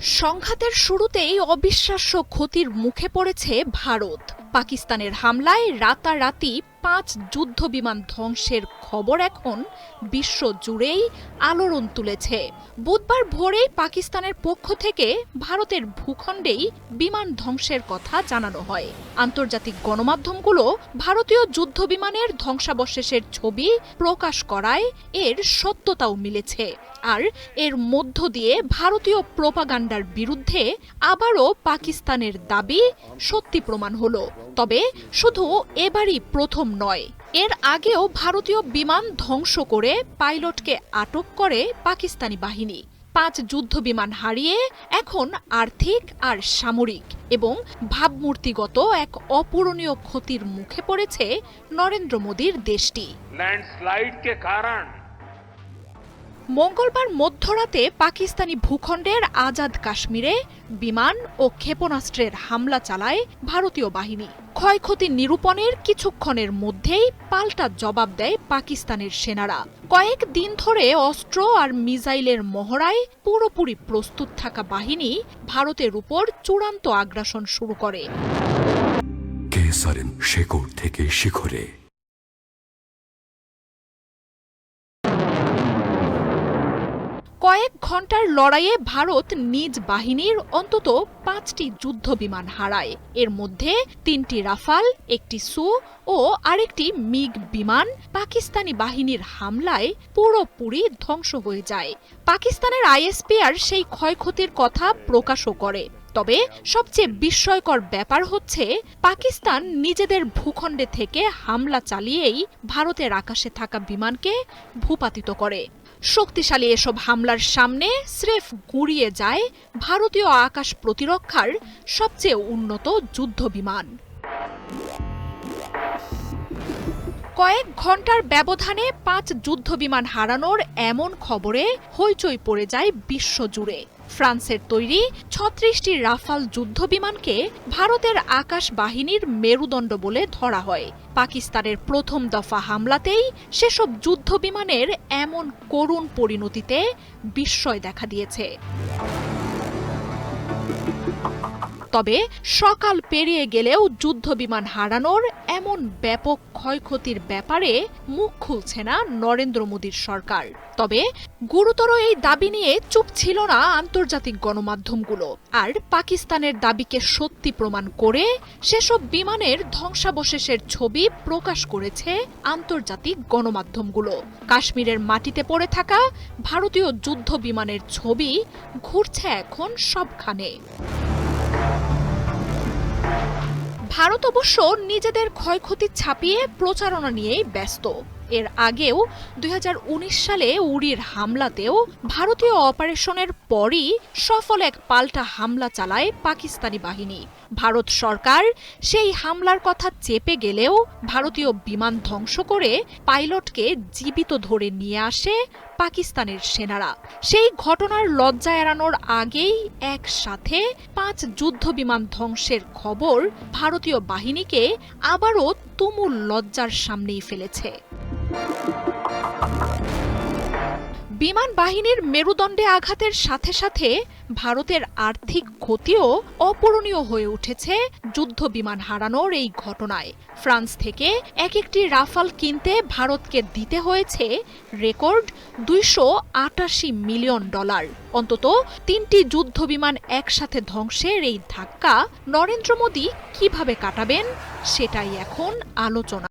সংঘাতের শুরুতেই অবিশ্বাস্য ক্ষতির মুখে পড়েছে ভারত। পাকিস্তানের হামলায় রাতারাতি পাঁচ যুদ্ধ বিমান ধ্বংসের খবর এখন বিশ্ব জুড়েই আলোড়ন তুলেছে। বুধবার ভোরেই পাকিস্তানের পক্ষ থেকে ভারতের ভূখণ্ডেই বিমান ধ্বংসের কথা জানানো হয়। আন্তর্জাতিক গণমাধ্যমগুলো ভারতীয় যুদ্ধ বিমানের ধ্বংসাবশেষের ছবি প্রকাশ করায় এর সত্যতাও মিলেছে আর এর মধ্য দিয়ে ভারতীয় প্রোপাগান্ডার বিরুদ্ধে আবারও পাকিস্তানের দাবি সত্যি প্রমাণ হলো। তবে শুধু এবারই প্রথম প্রথম নয়। এর আগেও ভারতীয় বিমান ধ্বংস করে পাইলটকে আটক করে পাকিস্তানি বাহিনী। পাঁচ যুদ্ধ বিমান হারিয়ে এখন আর্থিক আর সামরিক এবং ভাবমূর্তিগত এক অপূরণীয় ক্ষতির মুখে পড়েছে নরেন্দ্র মোদীর দেশটি। মঙ্গলবার মধ্য মধ্যরাতে পাকিস্তানি ভূখণ্ডের আজাদ কাশ্মীরে বিমান ও ক্ষেপণাস্ত্রের হামলা চালায় ভারতীয় বাহিনী। ক্ষয়ক্ষতি নিরূপণের কিছুক্ষণের মধ্যেই পাল্টা জবাব দেয় পাকিস্তানের সেনারা। কয়েক দিন ধরে অস্ত্র আর মিসাইলের মহড়ায় পুরোপুরি প্রস্তুত থাকা বাহিনী ভারতের উপর চূড়ান্ত আগ্রাসন শুরু করে। কেসারেন থেকে শিখরে কয়েক ঘণ্টার লড়াইয়ে ভারত নিজ বাহিনীর অন্তত পাঁচটি যুদ্ধ বিমান হারায়। এর মধ্যে তিনটি রাফাল, একটি সু ও আরেকটি মিগ বিমান পাকিস্তানি বাহিনীর হামলায় পুরোপুরি ধ্বংস হয়ে যায়। পাকিস্তানের আইএসপিআর সেই ক্ষয়ক্ষতির কথা প্রকাশও করে। তবে সবচেয়ে বিস্ময়কর ব্যাপার হচ্ছে, পাকিস্তান নিজেদের ভূখণ্ডে থেকে হামলা চালিয়েই ভারতের আকাশে থাকা বিমানকে ভূপাতিত করে। শক্তিশালী এসব হামলার সামনে স্রেফ গুঁড়িয়ে যায় ভারতীয় আকাশ প্রতিরক্ষার সবচেয়ে উন্নত যুদ্ধ বিমান। কয়েক ঘণ্টার ব্যবধানে পাঁচ যুদ্ধ বিমান হারানোর এমন খবরে হইচই পড়ে যায় বিশ্বজুড়ে। ফ্রান্সের তৈরি ছত্রিশটি রাফাল যুদ্ধ বিমানকে ভারতের আকাশ বাহিনীর মেরুদণ্ড বলে ধরা হয়। পাকিস্তানের প্রথম দফা হামলাতেই সেসব যুদ্ধ বিমানের এমন করুণ পরিণতিতে বিস্ময় দেখা দিয়েছে। তবে সকাল পেরিয়ে গেলেও যুদ্ধ বিমান হারানোর এমন ব্যাপক ক্ষয়ক্ষতির ব্যাপারে মুখ খুলছে না নরেন্দ্র মোদীর সরকার। তবে গুরুতর এই দাবি নিয়ে চুপ ছিল না আন্তর্জাতিক গণমাধ্যমগুলো। আর পাকিস্তানের দাবিকে সত্যি প্রমাণ করে সেসব বিমানের ধ্বংসাবশেষের ছবি প্রকাশ করেছে আন্তর্জাতিক গণমাধ্যমগুলো। কাশ্মীরের মাটিতে পড়ে থাকা ভারতীয় যুদ্ধ বিমানের ছবি ঘুরছে এখন সবখানে। ভারত অবশ্য নিজেদের ক্ষয়ক্ষতি ছাপিয়ে প্রচারণা নিয়েই ব্যস্ত। এর আগেও দুই হাজার উনিশ সালে উড়ির হামলাতেও ভারতীয় অপারেশনের পরই সফল এক পাল্টা হামলা চালায় পাকিস্তানি বাহিনী। ভারত সরকার সেই হামলার কথা চেপে গেলেও ভারতীয় বিমান ধ্বংস করে পাইলটকে জীবিত ধরে নিয়ে আসে পাকিস্তানের সেনারা। সেই ঘটনার লজ্জা এড়ানোর আগেই একসাথে পাঁচ যুদ্ধ বিমান ধ্বংসের খবর ভারতীয় বাহিনীকে আবারও তুমুল লজ্জার সামনেই ফেলেছে। বিমান বাহিনীর মেরুদণ্ডে আঘাতের সাথে সাথে ভারতের আর্থিক ক্ষতিও অপূরণীয় হয়ে উঠেছে যুদ্ধ বিমান হারানোর এই ঘটনায়। ফ্রান্স থেকে এক একটি রাফাল কিনতে ভারতকে দিতে হয়েছে রেকর্ড দুইশো আটাশি মিলিয়ন ডলার। অন্তত তিনটি যুদ্ধ বিমান একসাথে ধ্বংসের এই ধাক্কা নরেন্দ্র মোদী কীভাবে কাটাবেন, সেটাই এখন আলোচনা।